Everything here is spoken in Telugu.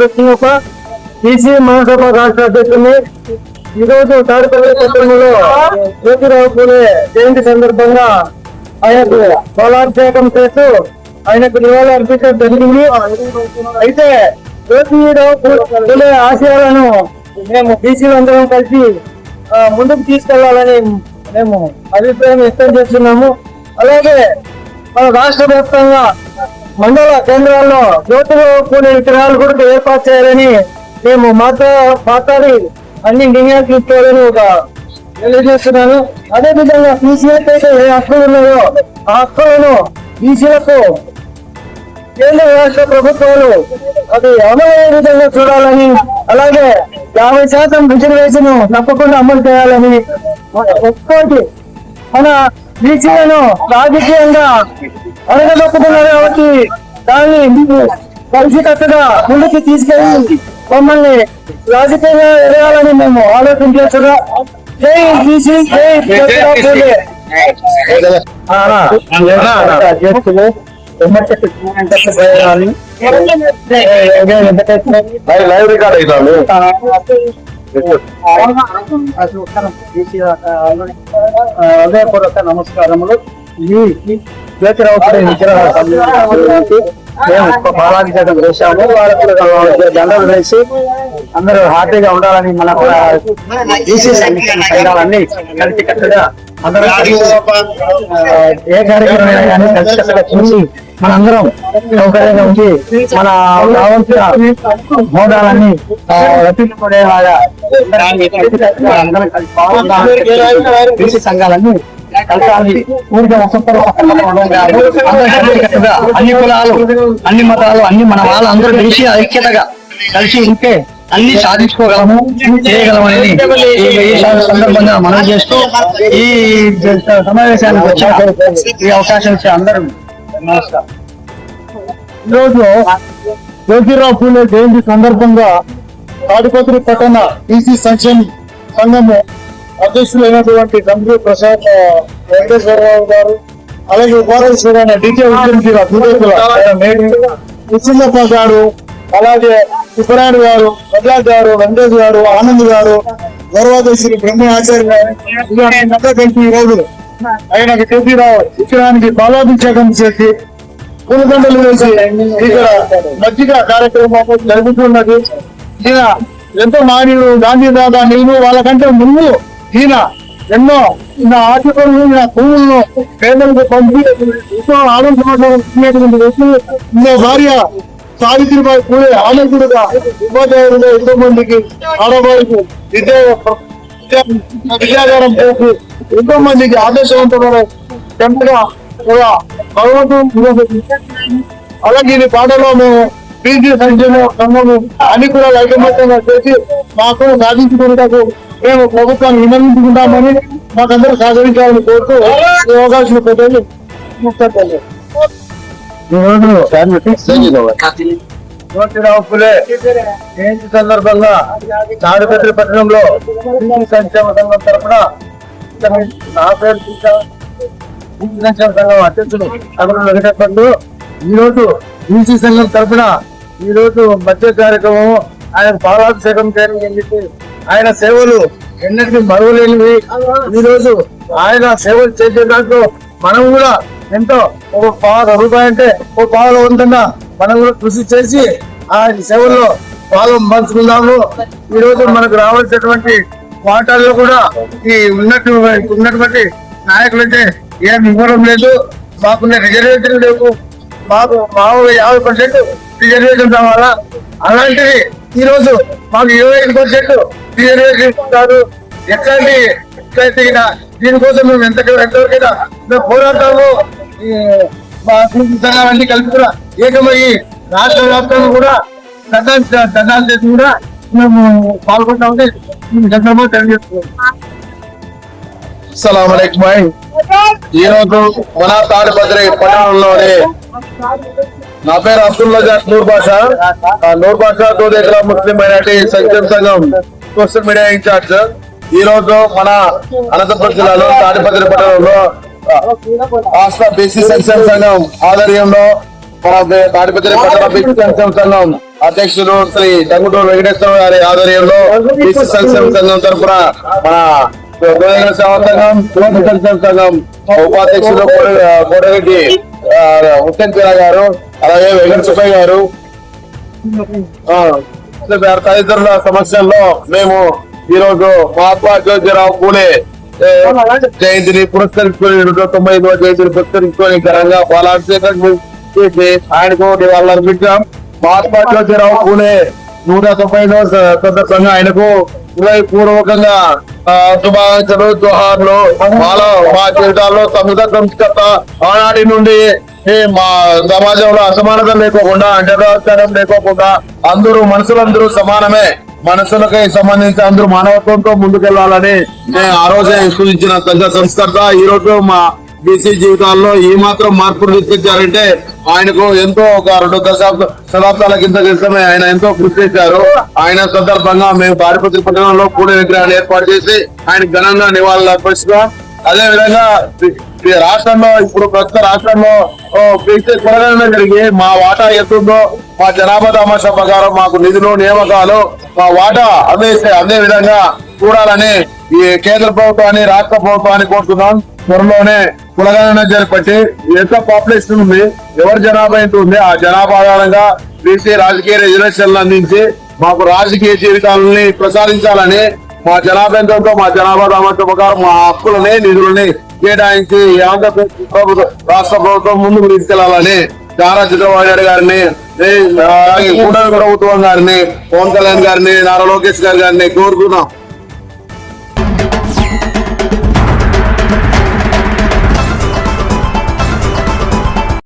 కృష్ణప్ప బీసీ మహాసభ రాష్ట్ర అధ్యక్షుడిని ఈ రోజు తాడిపల్లి పట్టణంలో జ్యోతిరావు పూలే జయంతి సందర్భంగా ఆయనకు బలాభిషేకం చేస్తూ ఆయనకు నివాళులు అర్పించడం జరిగింది. అయితే జ్యోతిరావు పూలే ఆశయాలను మేము బీసీలందరం కలిసి ముందుకు తీసుకెళ్ళాలని మేము అభిప్రాయం వ్యక్తం చేస్తున్నాము. అలాగే మన రాష్ట్ర వ్యాప్తంగా మండల కేంద్రాల్లో జ్యోతిరావు కొన్ని విగ్రహాలు కూడా ఏర్పాటు చేయాలని మేము మాట్లా మాట్లాడి అన్ని నిర్ణయాలు తీసుకోవాలని ఒక తెలియజేస్తున్నాను. అదే విధంగా బీసీలకు అయితే ఏ హక్కులు ఉన్నాయో ఆ హక్కులను బీసీలకు కేంద్ర రాష్ట్ర ప్రభుత్వాలు అది అమలయ్యే విధంగా చూడాలని అలాగే యాభై శాతం రిజర్వేషన్ తప్పకుండా అమలు చేయాలని ఒక్కోటి మన బీసీలను రాజకీయంగా అడగదొక్కుతున్నారు కాబట్టి దాన్ని కలిసికట్టుగా ముందుకు తీసుకెళ్ళి మమ్మల్ని రాజకీయంగా ఎదగాలని మేము ఆలోచన చేస్తున్నా జై బీసీ జై లైవ్ రికార్డ్ అవుతాను హృదయపూర్వక నమస్కారములు ఈ జ్యోతిరావు సంబంధించి మేము ఒక బాలాభిషేకం చేశాము వాళ్ళకు కూడా దండలు వేసి అందరూ హ్యాపీగా ఉండాలని మన కూడా సంఘాలన్నీ కలిసి కట్టుగా అందరూ ఏ కార్యక్రమం కానీ కలిసి కట్టుగా చూసి మనందరం సౌకర్యంగా ఉంచి మన హోదాలన్నీ రప్పించుకునేలాగా అందరం కలిసి సంఘాలన్నీ అన్ని కులాలు అన్ని మతాలు అన్ని మన వాళ్ళు అందరూ కలిసి ఐక్యతగా కలిసి ఉంటే అన్ని సాధించుకోగలము చేయగలమని ఈ సందర్భంగా మనం చేస్తూ ఈ సమావేశానికి వచ్చిన ఈ అవకాశం ఇచ్చే అందరూ నమస్కారం. ఈరోజు జ్యోతిరావు పూలే జయంతి సందర్భంగా తాడిపత్రి పట్టణ బీసీ సంక్షేమ సంఘము అధ్యక్షులైనటువంటి గంభీర్ ప్రసాద్ వెంకటేశ్వరరావు గారు అలాగే ఉపాధ్యక్షుడైన డికే ఉద్యమించిన కృష్ణప్ప గారు అలాగే సుబ్బరాయుడు గారు ప్రజాద్ గారు వెంకటేష్ గారు ఆనంద్ గారు గౌరవాధ్యక్షులు బ్రహ్మ ఆచార్య గారు ఇలాంటి కలిసి ఈ రోజు ఆయనకి జ్యోతిరావు విగ్రహానికి బాలాభిషేకం చేసి పూలదండలు వేసి ఇక్కడ మజ్జిగ కార్యక్రమం జరుగుతున్నది. ఈయన ఎంతో మానవుడు గాంధీ దాదా నేను వాళ్ళకంటే ముందు ఈయన ఎన్నో ఈయన ఆటలను ఈయన పువ్వులను పేదలకు పంపి ఎంతో ఆనందమైనటువంటి వ్యక్తి. ఇంకో భార్య సావిత్రిబాయి పూలే ఆనందుడుగా ఉపాధ్యాయులుగా ఎంతో మందికి ఆడవారికి విద్యా విద్యాగారం చేసి ఎంతో మందికి ఆదర్శవంతమైన చెంతగా కూడా భగవంతుడు అలాగే ఈ పాటలో మేము పీజీ సంక్షేమ సంఘము అన్ని కూడా ఐకమత్యంగా చేసి మాకు సాధించుకున్నటకు మేము ప్రభుత్వాన్ని విన్నవించుకుంటామని మాకందరూ సహకరించాలని కోరుతూ ఈ అవకాశం పెట్టాలి జయంతి సందర్భంగా తాడిపత్రి పట్టణంలో సంక్షేమ సంఘం తరఫున నా పేరు సంక్షేమ సంఘం అధ్యక్షుడు వెంకటపండు ఈ రోజు బీసీ సంఘం తరఫున ఈ రోజు మధ్య కార్యక్రమం ఆయన పాలాభిషేకం చేయడం జరిగింది ఆయన సేవలు ఎన్నటికీ మరువలేనివి. ఈ రోజు ఆయన సేవలు చేసే దాంట్లో మనం కూడా ఎంతో ఒక పావు రూపాయి అంటే ఒక పావులో ఉంటుందా మనం కూడా కృషి చేసి ఆ సేవల్లో పాలు పంచుకుందాము. ఈ రోజు మనకు రావాల్సినటువంటి వాటాల్లో కూడా ఈ ఉన్నట్టు ఉన్నటువంటి నాయకులైతే ఏం ఇవ్వడం లేదు. మాకున్న రిజర్వేషన్ లేవు మాకు మామూలుగా యాభై పర్సెంట్ రిజర్వేషన్ రావాలా అలాంటిది ఈ రోజు మాకు ఇరవై ఐదు పర్సెంట్ ఇస్తున్నారు ఎట్లాంటి ఎట్లయితే దీనికోసం మేము ఎంత ఎంతవరకైనా మేము పోరాడతాము. ఈ మా సంఘాలన్నీ కలిపి కూడా ఏకమయ్యి రాష్ట్ర వ్యాప్తంగా కూడా దండాలు దండాలు చేసి కూడా మేము పాల్గొంటామని ఈ సందర్భంగా తెలియజేస్తున్నాం. సలాం భాయ్ ఈ రోజు మన తాడిపత్రి పట్టణంలోని నా పేరు అబ్దుల్లా జాట్ నూర్ బాషా. నూర్ బాషా దోదేకల ముస్లిం మైనార్టీ సంక్షేమ సంఘం సోషల్ మీడియా ఇన్ఛార్జ్. ఈ రోజు మన అనంతపురం జిల్లాలో తాడిపత్రి పట్టణంలో రాష్ట్ర బీసీ సంక్షేమ సంఘం ఆధ్వర్యంలో మన తాడిపత్రి పట్టణ బీసీ సంక్షేమ సంఘం అధ్యక్షుడు శ్రీ టంగుటూరు వెంకటేశ్వర గారి ఆధ్వర్యంలో బీసీ సంక్షేమ సంఘం తరఫున మన సేవా సంఘం సంక్షేమ సంఘం ఉపాధ్యక్షుడు కోడ- కోడరెడ్డి ముత్యం గారు అలాగే వెంకట సుబ్బయ్య గారు. తదితరుల సమస్యల్లో మేము ఈరోజు మహాత్మా జ్యోతిరావు పూలే జయంతిని పురస్కరించుకొని నూట తొంభై ఐదవ జయంతిని పురస్కరించుకొని ఘనంగా బాలాభిషేకం చేసి ఆయనకు నివాళులు అర్పించాం మహాత్మా జ్యోతిరావు పూలే నూట తొంభై ఐదవ సందర్భంగా ఆయనకు హృదయపూర్వకంగా శుభాకాంక్షలు జోహార్లు మాలో మా జీవితాల్లో సముద్ర సంస్కృత ఆనాటి నుండి మా సమాజంలో అసమానత లేకోకుండా అంటరాచారం లేకోకుండా అందరూ మనుషులందరూ సమానమే. మనసులకి సంబంధించి అందరూ మానవత్వంతో ముందుకెళ్ళాలని నేను ఆ రోజే సూచించిన సంఘ సంస్కర్త. ఈ రోజు మా బీసీ జీవితాల్లో ఈ మాత్రం మార్పులు తీసుకొచ్చారంటే ఆయనకు ఎంతో ఒక రెండు దశాబ్ద శతాబ్దాల కింద క్రితమే ఆయన ఎంతో కృషి చేశారు. ఆయన సందర్భంగా మేము తాడిపత్రి పట్టణంలో పూణె విగ్రహాన్ని ఏర్పాటు చేసి ఆయన ఘనంగా నివాళులు అర్పిస్తున్నాం అదే విధంగా ఈ- రాష్ట్రంలో ఇప్పుడు ప్రస్తుత రాష్ట్రంలో ఓ జరిగి మా వాటా ఎంతుందో మా జనాభా తమాషా ప్రకారం మాకు నిధులు నియామకాలు మా వాటా అందే అందే విధంగా చూడాలని ఈ కేంద్ర ప్రభుత్వాన్ని రాష్ట్ర ప్రభుత్వాన్ని కోరుతున్నాం. త్వరలోనే కులగణన జరిపట్టి ఎంత పాపులేషన్ ఉంది ఎవరి జనాభా ఎంత ఉంది ఆ జనాభా ఆధారంగా బీసీ రాజకీయ రిజర్వేషన్లు అందించి మాకు రాజకీయ జీవితాలని ప్రసాదించాలని మా జనాభా మా జనాభా దామత్వ ప్రకారం మా హక్కులని నిధులని కేటాయించి ఆంధ్రప్రదేశ్ ప్రభుత్వం రాష్ట్ర ప్రభుత్వం ముందుకు తీసుకెళ్ళాలని నారా చంద్రబాబు నాయుడు గారిని అలాగే కూటమి ప్రభుత్వం గారిని పవన్ కళ్యాణ్ గారిని నారా లోకేష్ గారి గారిని కోరుకున్నాం